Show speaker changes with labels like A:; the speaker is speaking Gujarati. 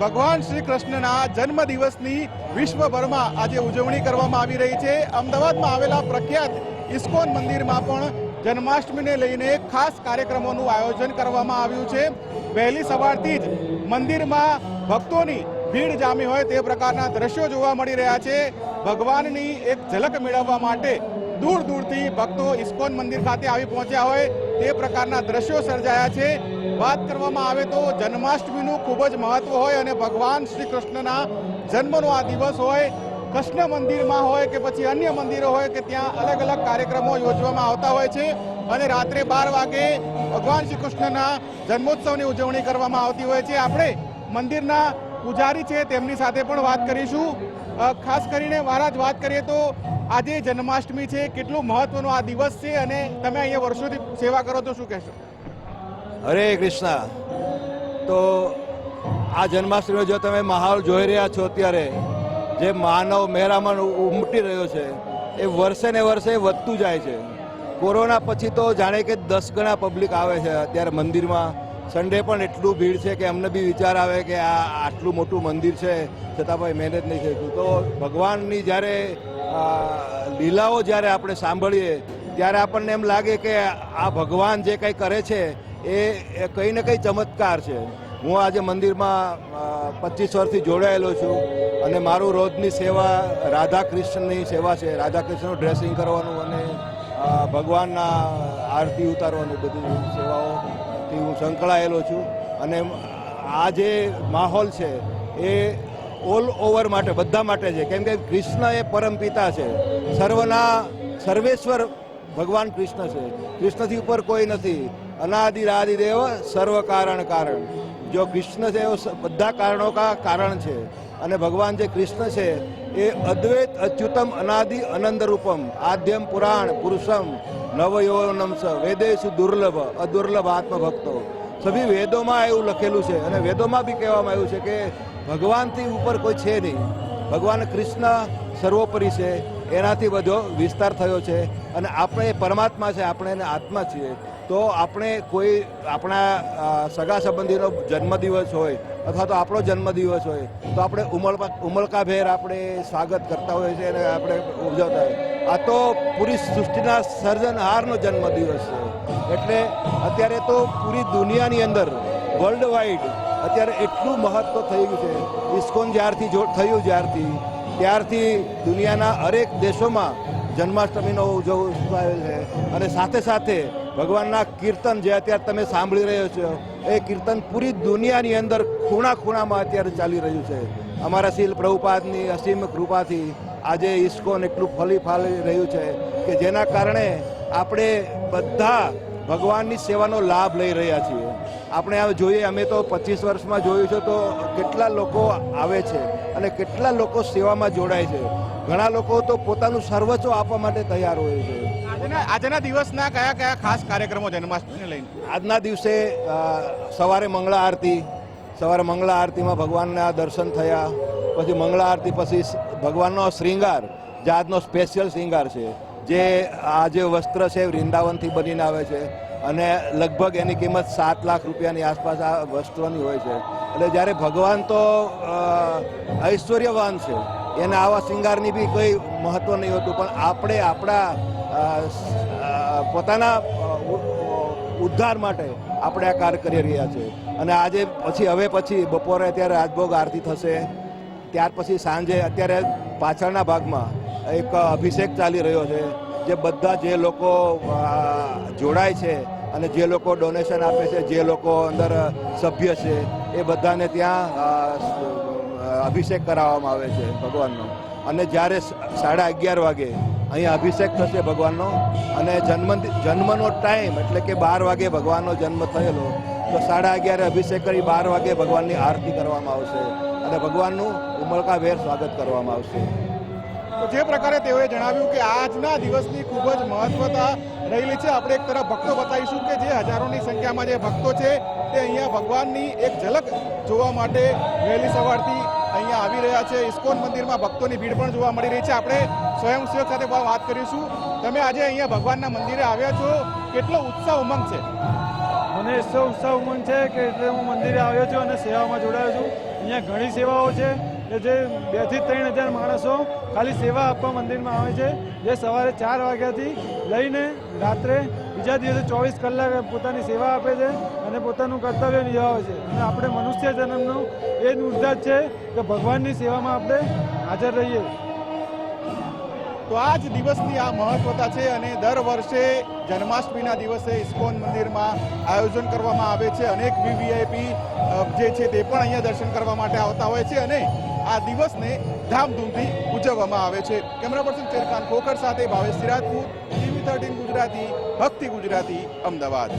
A: ભગવાન શ્રી કૃષ્ણના જન્મ દિવસની વિશ્વભરમાં આજે ઉજવણી કરવામાં આવી રહી છે. અમદાવાદમાં આવેલા પ્રખ્યાત ઇસ્કોન મંદિરમાં પણ જન્માષ્ટમીને લઈને ખાસ કાર્યક્રમોનું આયોજન કરવામાં આવ્યું છે. વહેલી સવારથી જ મંદિરમાં ભક્તોની ભીડ જામી હોય તે પ્રકારના દ્રશ્યો જોવા મળી રહ્યા છે. ભગવાનની એક ઝલક મેળવવા માટે દૂર દૂરથી ભક્તો ઇસ્કોન મંદિર ખાતે આવી પહોંચ્યા હોય તે પ્રકારના દ્રશ્યો સર્જાયા છે. વાત કરવામાં આવે તો જન્માષ્ટમીનું ખૂબ જ મહત્વ હોય અને ભગવાન શ્રી કૃષ્ણના જન્મનો આ દિવસ હોય, કૃષ્ણ મંદિરમાં હોય કે પછી અન્ય મંદિરો હોય કે ત્યાં અલગ અલગ કાર્યક્રમો યોજવામાં આવતા હોય છે અને રાત્રે બાર વાગે ભગવાન શ્રી કૃષ્ણના જન્મોત્સવની ઉજવણી કરવામાં આવતી હોય છે. આપણે મંદિરના પૂજારી છે તેમની સાથે પણ વાત કરીશું. ખાસ કરીને મહારાજ વાત કરીએ તો આજે જન્માષ્ટમી છે, કેટલું મહત્વનો આ દિવસ છે અને તમે અહીંયા વર્ષોથી સેવા કરો તો શું કહેશો?
B: હરે કૃષ્ણ. તો આ જન્માષ્ટમીનો જો તમે માહોલ જોઈ રહ્યા છો અત્યારે, જે માનવ મહેરામણ ઉમટી રહ્યો છે, એ વર્ષે ને વર્ષે વધતું જાય છે. કોરોના પછી તો જાણે કે દસ ગણા પબ્લિક આવે છે અત્યારે મંદિરમાં. સન્ડે પણ એટલું ભીડ છે કે અમને બી વિચાર આવે કે આ આટલું મોટું મંદિર છે, છતાં ભાઈ મહેનત નહીં થતું તો ભગવાનની જ્યારે લીલાઓ જ્યારે આપણે સાંભળીએ, ત્યારે આપણને એમ લાગે કે આ ભગવાન જે કંઈ કરે છે, એ કંઈ ને કંઈ ચમત્કાર છે. હું આજે મંદિરમાં પચીસ વર્ષથી જોડાયેલો છું અને મારું રોજની સેવા રાધા કૃષ્ણની સેવા છે. રાધા કૃષ્ણનું ડ્રેસિંગ કરવાનું અને ભગવાનના આરતી ઉતારવાનું બધી સેવાઓથી હું સંકળાયેલો છું. અને આ જે માહોલ છે, એ ઓલ ઓવર માટે, બધા માટે છે. કેમ કે કૃષ્ણ એ પરમ પિતા છે. સર્વના, સર્વેશ્વર ભગવાન કૃષ્ણ છે. કૃષ્ણથી ઉપર કોઈ નથી. અનાદિ દેવ, સર્વ કારણ કારણ. જો કૃષ્ણ છે એ બધા કારણો કા કારણ છે. અને ભગવાન જે કૃષ્ણ છે, એ અદ્વૈત, અચ્યુતમ, અનાદિ અનંદ રૂપમ, આદ્યમ, પુરાણ, પુરુષમ નવયોનમસ વેદેશુ દુર્લભ, અદુર્લભ આત્મભક્તો. સભી વેદોમાં એવું લખેલું છે. અને વેદોમાં બી કહેવામાં આવ્યું છે કે ભગવાનથી ઉપર કોઈ છે નહીં. ભગવાન કૃષ્ણ સર્વોપરી છે, એનાથી બધો વિસ્તાર થયો છે અને આપણે પરમાત્મા છે, આપણે એને આત્મા છીએ. તો આપણે કોઈ આપણા સગા સંબંધીનો જન્મદિવસ હોય અથવા તો આપણો જન્મદિવસ હોય, તો આપણે ઉમળકા ઉમળકાભેર આપણે સ્વાગત કરતા હોઈએ છીએ અને આપણે ઉજવતા હોય આ તો પૂરી સૃષ્ટિના સર્જનહારનો જન્મદિવસ છે. એટલે અત્યારે તો પૂરી દુનિયાની અંદર વર્લ્ડ વાઇડ અત્યારે એટલું મહત્વ થઈ ગયું છે. ઇસ્કોન જ્યારથી જો થયું જ્યારથી, ત્યારથી દુનિયાના હરેક દેશોમાં જન્માષ્ટમીનો ઉજવ આવે છે. અને સાથે સાથે ભગવાનના કીર્તન જે અત્યારે તમે સાંભળી રહ્યો છો, એ કીર્તન પૂરી દુનિયાની અંદર ખૂણા ખૂણામાં અત્યારે ચાલી રહ્યું છે. અમારા શીલ પ્રભુપાદની અસીમ કૃપાથી આજે ઇસ્કોન એટલું ફલી ફાલી રહ્યું છે કે જેના કારણે આપણે બધા ભગવાનની સેવાનો લાભ લઈ રહ્યા છીએ. આપણે આ જોઈએ અમે તો પચીસ વર્ષમાં જોયું છે તો કેટલા લોકો આવે છે અને કેટલા લોકો સેવામાં જોડાય છે. ઘણા લોકો તો પોતાનું સર્વસ્વ આપવા માટે તૈયાર હોય છે.
A: આજના દિવસના કયા કયા ખાસ કાર્યક્રમો જન્માષ્ટમીને લઈને?
B: આજના દિવસે સવારે મંગળા આરતી સવારે મંગળા આરતીમાં ભગવાનના દર્શન થયા પછી મંગળા આરતી પછી ભગવાનનો શ્રૃંગાર જે આજનો સ્પેશિયલ શ્રૃંગાર છે. જે આ જે વસ્ત્ર છે વૃંદાવનથી બનીને આવે છે અને લગભગ એની કિંમત સાત લાખ રૂપિયાની આસપાસ આ વસ્ત્રોની હોય છે. એટલે જ્યારે ભગવાન તો ઐશ્વર્યવાન છે. એને આવા શિંગારની બી કોઈ મહત્વ નહીં હોતું, પણ આપણે આપણા પોતાના ઉદ્ધાર માટે આપણે આ કાર્ય કરી રહ્યા છે. અને આજે પછી, હવે પછી, બપોરે અત્યારે રાજભોગ આરતી થશે. ત્યાર પછી સાંજે અત્યારે પાછળના ભાગમાં એક અભિષેક ચાલી રહ્યો છે, જે બધા જે લોકો જોડાય છે અને જે લોકો ડોનેશન આપે છે, જે લોકો અંદર સભ્ય છે, એ બધાને ત્યાં અભિષેક કરાવવામાં આવે છે ભગવાનનો. અને જ્યારે સાડા અગિયાર વાગે અહીંયા અભિષેક થશે ભગવાનનો, અને જન્મ જન્મનો ટાઈમ એટલે કે બાર વાગે ભગવાનનો જન્મ થયેલો, તો સાડા અગિયારે અભિષેક કરી બાર વાગે ભગવાનની આરતી કરવામાં આવશે. અને ભગવાનનું ઉમળકાભેર સ્વાગત કરવામાં આવશે.
A: જે પ્રકારે તેઓએ જણાવ્યું કે આજના દિવસની ખૂબ જ મહત્વતા રહેલી છે, આપણે એક તરફ ભક્તો બતાવીશું કે જે હજારોની સંખ્યામાં જે ભક્તો છે, તે અહીંયા ભગવાનની એક ઝલક જોવા માટે વહેલી સવારથી અહીંયા આવી રહ્યા છે. ઇસ્કોન મંદિરમાં ભક્તોની ભીડ પણ જોવા મળી રહી છે. આપણે સ્વયંસેવક સાથે વાત કરીશું. તમે આજે અહીંયા ભગવાનના મંદિરે આવ્યા છો. કેટલો ઉત્સાહ ઉમંગ છે?
C: મને મને એટલો ઉત્સાહ ઉમંગ છે કે એટલે હું મંદિરે આવ્યો છું અને સેવામાં જોડાયો છું. અહીંયા ઘણી સેવાઓ છે. કે જે બેથી ત્રણ હજાર માણસો ખાલી સેવા આપવા મંદિરમાં આવે છે, જે સવારે ચાર વાગ્યાથી લઈને રાત્રે બીજા દિવસે ચોવીસ કલાક પોતાની સેવા આપે છે અને પોતાનું કર્તવ્ય નિભાવે છે. અને આપણે મનુષ્ય જન્મનું એ જ ઊર્જા છે કે ભગવાનની સેવામાં આપણે હાજર રહીએ.
A: તો આ જ દિવસની આ મહત્વતા છે અને દર વર્ષે જન્માષ્ટમીના દિવસે ઇસ્કોન મંદિરમાં આયોજન કરવામાં આવે છે. અનેક વીવીઆઈપી જે છે તે પણ અહીંયા દર્શન કરવા માટે આવતા હોય છે અને આ દિવસને ધામધૂમથી ઉજવવામાં આવે છે. કેમેરા પર્સન ચેરખાન ખોખર સાથે ભાવેશ સિરાજપુર, ટીવી થર્ટીન ગુજરાતી, ભક્તિ ગુજરાતી, અમદાવાદ.